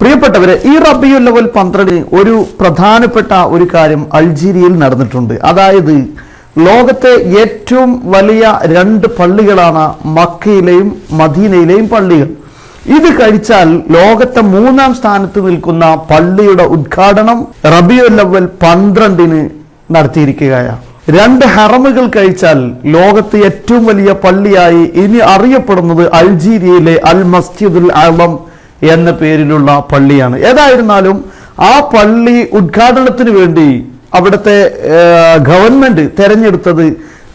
പ്രിയപ്പെട്ടവരെ ഈ റബിയുൽ ലെവൽ പന്ത്രണ്ടിന് ഒരു പ്രധാനപ്പെട്ട ഒരു കാര്യം അൾജീരിയയിൽ നടന്നിട്ടുണ്ട്. അതായത് ലോകത്തെ ഏറ്റവും വലിയ രണ്ട് പള്ളികളാണ് മക്കയിലെയും മദീനയിലെയും പള്ളികൾ. ഇത് കഴിച്ചാൽ ലോകത്തെ മൂന്നാം സ്ഥാനത്ത് നിൽക്കുന്ന പള്ളിയുടെ ഉദ്ഘാടനം റബിയുൽ ലെവൽ പന്ത്രണ്ടിന് നടത്തിയിരിക്കുകയാണ്. രണ്ട് ഹറമുകൾ കഴിച്ചാൽ ലോകത്ത് ഏറ്റവും വലിയ പള്ളിയായി ഇനി അറിയപ്പെടുന്നത് അൾജീരിയയിലെ അൽ മസ്ജിദുൽ അളം എന്ന പേരിലുള്ള പള്ളിയാണ്. ഏതായിരുന്നാലും ആ പള്ളി ഉദ്ഘാടനത്തിന് വേണ്ടി അവിടുത്തെ ഗവൺമെന്റ് തെരഞ്ഞെടുത്തത്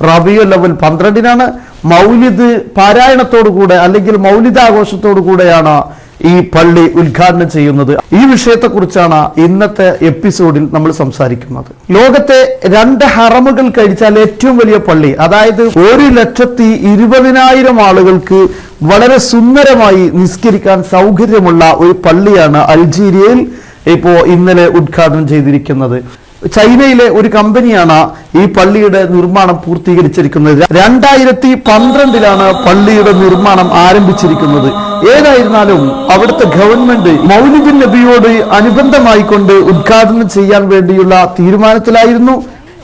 റബിയോ ലെവൽ പന്ത്രണ്ടിനാണ്. മൗലിദ് പാരായണത്തോടുകൂടെ അല്ലെങ്കിൽ മൗലിദാഘോഷത്തോടു കൂടെയാണ് ഈ പള്ളി ഉദ്ഘാടനം ചെയ്യുന്നത്. ഈ വിഷയത്തെക്കുറിച്ചാണ് ഇന്നത്തെ എപ്പിസോഡിൽ നമ്മൾ സംസാരിക്കുന്നത്. ലോകത്തെ രണ്ട് ഹറമുകൾ കഴിച്ചാൽ ഏറ്റവും വലിയ പള്ളി അതായത് ഒരു ലക്ഷത്തി ഇരുപതിനായിരം ആളുകൾക്ക് വളരെ സുന്ദരമായി നിസ്കരിക്കാൻ സൗകര്യമുള്ള ഒരു പള്ളിയാണ് അൾജീരിയയിൽ ഇപ്പോ ഇന്നലെ ഉദ്ഘാടനം ചെയ്തിരിക്കുന്നത്. ചൈനയിലെ ഒരു കമ്പനിയാണ് ഈ പള്ളിയുടെ നിർമ്മാണം പൂർത്തീകരിച്ചിരിക്കുന്നത്. രണ്ടായിരത്തി പന്ത്രണ്ടിലാണ് പള്ളിയുടെ നിർമ്മാണം ആരംഭിച്ചിരിക്കുന്നത്. ഏതായിരുന്നാലും അവിടുത്തെ ഗവൺമെന്റ് മൗലിദിൻ നബിയോട് അനുബന്ധമായിക്കൊണ്ട് ഉദ്ഘാടനം ചെയ്യാൻ വേണ്ടിയുള്ള തീരുമാനത്തിലായിരുന്നു.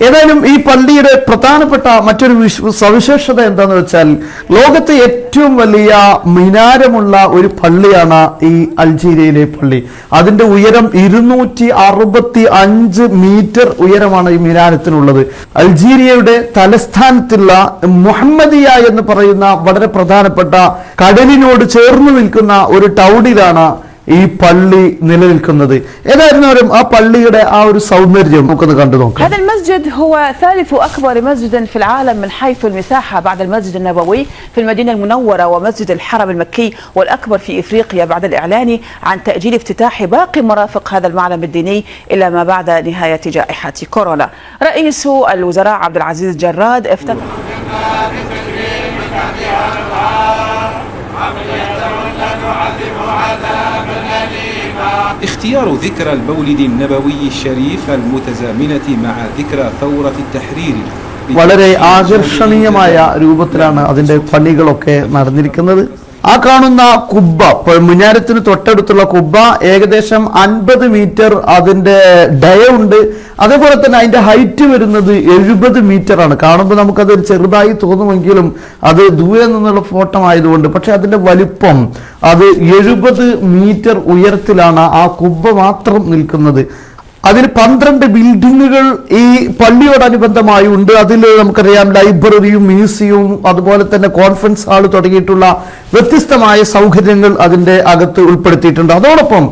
ഏതായാലും ഈ പള്ളിയുടെ പ്രധാനപ്പെട്ട മറ്റൊരു സവിശേഷത എന്താന്ന് വെച്ചാൽ ലോകത്തെ ഏറ്റവും വലിയ മിനാരമുള്ള ഒരു പള്ളിയാണ് ഈ അൾജീരിയയിലെ പള്ളി. അതിന്റെ ഉയരം ഇരുന്നൂറ്റി അറുപത്തി അഞ്ച് മീറ്റർ ഉയരമാണ് ഈ മിനാരത്തിനുള്ളത്. അൾജീരിയയുടെ തലസ്ഥാനത്തുള്ള മുഹമ്മദിയ എന്ന് പറയുന്ന വളരെ പ്രധാനപ്പെട്ട കടലിനോട് ചേർന്ന് നിൽക്കുന്ന ഒരു ടൗണിലാണ് ഈ പള്ളി നിലനിൽക്കുന്നത് ഏതായിരുന്നാലും ആ പള്ളിയുടെ ആ ഒരു സൗന്ദര്യം നമുക്കൊന്ന് കണ്ടു നോക്കാം هذا المسجد هو ثالث أكبر مسجد في العالم من حيث المساحة بعد المسجد النبوي في المدينة المنورة ومسجد الحرم المكي والأكبر في إفريقيا بعد الإعلان عن تأجيل افتتاح باقي مرافق هذا المعلم الديني إلى ما بعد نهاية جائحة كورونا رئيس الوزراء عبد العزيز جراد افتتح اختيار ذكرى المولد النبوي الشريف المتزامنة مع ذكرى ثورة التحرير വളരെ ആകർഷണീയമായ രൂപത്തിലാണ് അതിന്റെ പള്ളികളൊക്കെ നടന്നിരിക്കുന്നത് ആ കാണുന്ന കുബ്ബ മുഞ്ഞാരത്തിന് തൊട്ടടുത്തുള്ള കുബ്ബ ഏകദേശം അൻപത് മീറ്റർ അതിന്റെ ഡയ ഉണ്ട്. അതേപോലെ തന്നെ അതിന്റെ ഹൈറ്റ് വരുന്നത് എഴുപത് മീറ്റർ ആണ്. കാണുമ്പോൾ നമുക്കത് ചെറുതായി തോന്നുമെങ്കിലും അത് ദൂരെ നിന്നുള്ള ഫോട്ടോ ആയതുകൊണ്ട്. പക്ഷെ അതിന്റെ വലിപ്പം അത് എഴുപത് മീറ്റർ ഉയരത്തിലാണ് ആ കുബ്ബ മാത്രം നിൽക്കുന്നത്. അതിൽ പന്ത്രണ്ട് ബിൽഡിങ്ങുകൾ ഈ പള്ളിയോടനുബന്ധമായി ഉണ്ട്. അതിൽ നമുക്കറിയാം ലൈബ്രറിയും മ്യൂസിയവും അതുപോലെ തന്നെ കോൺഫറൻസ് ഹാൾ തുടങ്ങിയിട്ടുള്ള വ്യത്യസ്തമായ സൗകര്യങ്ങൾ അതിന്റെ അകത്ത് ഉൾപ്പെടുത്തിയിട്ടുണ്ട്. അതോടൊപ്പം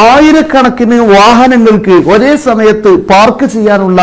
ആയിരക്കണക്കിന് വാഹനങ്ങൾക്ക് ഒരേ സമയത്ത് പാർക്ക് ചെയ്യാനുള്ള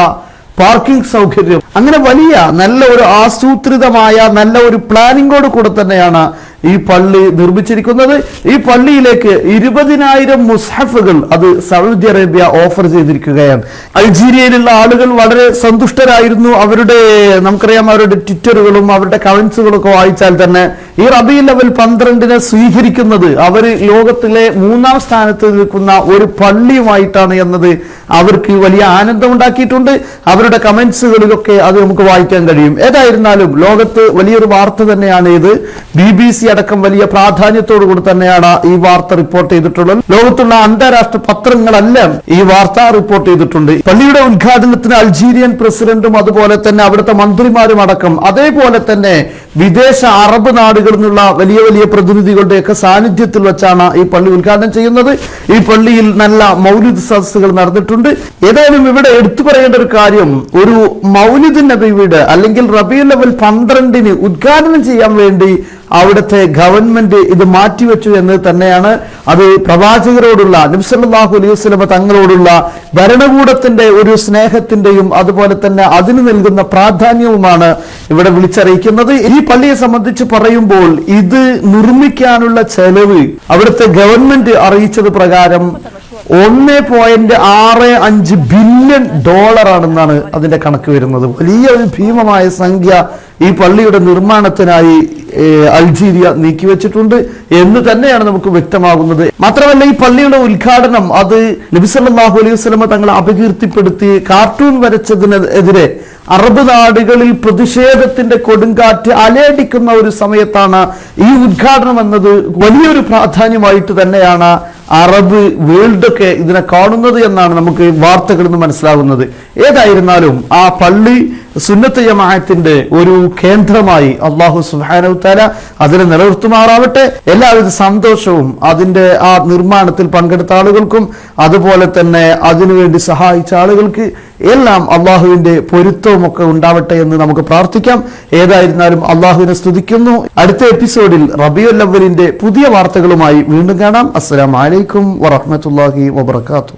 പാർക്കിംഗ് സൗകര്യം. അങ്ങനെ വലിയ നല്ല ഒരു ആസൂത്രിതമായ നല്ല ഒരു പ്ലാനിങ്ങോട് കൂടെ തന്നെയാണ് ഈ പള്ളി നിർമ്മിച്ചിരിക്കുന്നത്. ഈ പള്ളിയിലേക്ക് ഇരുപതിനായിരം മുസ്ഹഫുകൾ അത് സൗദി അറേബ്യ ഓഫർ ചെയ്തിരിക്കുകയാണ്. അൾജീരിയയിലുള്ള ആളുകൾ വളരെ സന്തുഷ്ടരായിരുന്നു. അവരുടെ നമുക്കറിയാം അവരുടെ ട്വിറ്ററുകളും അവരുടെ കമന്റ്സുകളും ഒക്കെ വായിച്ചാൽ തന്നെ ഈ റബി ലെവൽ പന്ത്രണ്ടിനെ സ്വീകരിക്കുന്നത് അവർ ലോകത്തിലെ മൂന്നാം സ്ഥാനത്ത് നിൽക്കുന്ന ഒരു പള്ളിയുമായിട്ടാണ് എന്നത് അവർക്ക് വലിയ ആനന്ദം ഉണ്ടാക്കിയിട്ടുണ്ട് അവരുടെ കമന്റ്സുകളിലൊക്കെ അത് നമുക്ക് വായിക്കാൻ കഴിയും. ഏതായിരുന്നാലും ലോകത്ത് വലിയൊരു വാർത്ത തന്നെയാണ് ഇത് ബി ബി സി അടക്കം വലിയ പ്രാധാന്യത്തോടു കൂടി തന്നെയാണ് ഈ വാർത്ത റിപ്പോർട്ട് ചെയ്തിട്ടുള്ളത്. ലോകത്തുള്ള അന്താരാഷ്ട്ര പത്രങ്ങളെല്ലാം ഈ വാർത്ത റിപ്പോർട്ട് ചെയ്തിട്ടുണ്ട്. പള്ളിയുടെ ഉദ്ഘാടനത്തിന് അൾജീരിയൻ പ്രസിഡന്റും അതുപോലെ തന്നെ അവിടുത്തെ മന്ത്രിമാരും അടക്കം അതേപോലെ തന്നെ വിദേശ അറബ് നാടുകളിൽ നിന്നുള്ള വലിയ വലിയ പ്രതിനിധികളുടെയൊക്കെ സാന്നിധ്യത്തിൽ വെച്ചാണ് ഈ പള്ളി ഉദ്ഘാടനം ചെയ്യുന്നത്. ഈ പള്ളിയിൽ നല്ല മൗലിദ് സദസ്സുകൾ നടന്നിട്ടുണ്ട്. ഏതായാലും ഇവിടെ എടുത്തു പറയേണ്ട ഒരു കാര്യം ഒരു മൗലിദ് നബിയുടെ അല്ലെങ്കിൽ റബി ലെവൽ പന്ത്രണ്ടിന് ഉദ്ഘാടനം ചെയ്യാൻ വേണ്ടി അവിടുത്തെ ഗവൺമെന്റ് ഇത് മാറ്റിവെച്ചു എന്ന് തന്നെയാണ് അത് പ്രവാചകരോടുള്ള നിബ്സല്ലാഹു അലൈഹി വസ്ലമ തങ്ങളോടുള്ള ഭരണകൂടത്തിന്റെ ഒരു സ്നേഹത്തിന്റെയും അതുപോലെ തന്നെ അതിന് നൽകുന്ന പ്രാധാന്യവുമാണ് ഇവിടെ വിളിച്ചറിയിക്കുന്നത്. ഈ പള്ളിയെ സംബന്ധിച്ച് പറയുമ്പോൾ ഇത് നിർമ്മിക്കാനുള്ള ചെലവ് അവിടുത്തെ ഗവൺമെന്റ് അറിയിച്ചത് പ്രകാരം ഒന്ന് പോയിന്റ് ആറ് അഞ്ച് ബില്യൺ ഡോളർ ആണെന്നാണ് അതിന്റെ കണക്ക് വരുന്നത്. വലിയ ഒരു ഭീമമായ സംഖ്യ ഈ പള്ളിയുടെ നിർമ്മാണത്തിനായി അൾജീരിയ നീക്കിവെച്ചിട്ടുണ്ട് എന്ന് തന്നെയാണ് നമുക്ക് വ്യക്തമാകുന്നത്. മാത്രമല്ല ഈ പള്ളിയുടെ ഉദ്ഘാടനം അത് നബിസല്ലാഹു അലൈഹി വസ്ലമ തങ്ങളെ അപകീർത്തിപ്പെടുത്തി കാർട്ടൂൺ വരച്ചതിനെതിരെ അറബ് നാടുകളിൽ പ്രതിഷേധത്തിന്റെ കൊടുങ്കാറ്റ് അലയടിക്കുന്ന ഒരു സമയത്താണ് ഈ ഉദ്ഘാടനം എന്നത് വലിയൊരു പ്രാധാന്യമായിട്ട് തന്നെയാണ് അറബ് വേൾഡ് ഒക്കെ ഇതിനെ കാണുന്നത് എന്നാണ് നമുക്ക് വാർത്തകളിൽ നിന്ന് മനസ്സിലാകുന്നത്. ഏതായിരുന്നാലും ആ പള്ളി സുന്നത്ത് ജമാഅത്തിന്റെ ഒരു കേന്ദ്രമായി അള്ളാഹു താല അതിനെ നിലനിർത്തുമാറാവട്ടെ. എല്ലാവിധ സന്തോഷവും അതിന്റെ ആ നിർമ്മാണത്തിൽ പങ്കെടുത്ത ആളുകൾക്കും അതുപോലെ തന്നെ അതിനുവേണ്ടി സഹായിച്ച ആളുകൾക്ക് എല്ലാം അള്ളാഹുവിന്റെ പൊരുത്തവും ഒക്കെ ഉണ്ടാവട്ടെ എന്ന് നമുക്ക് പ്രാർത്ഥിക്കാം. ഏതായിരുന്നാലും അള്ളാഹുവിനെ സ്തുതിക്കുന്നു. അടുത്ത എപ്പിസോഡിൽ റബിയുൽ പുതിയ വാർത്തകളുമായി വീണ്ടും കാണാം. അസ്സലാം വലൈക്കും വറഹമത്തല്ലാഹി വബർക്കാത്തു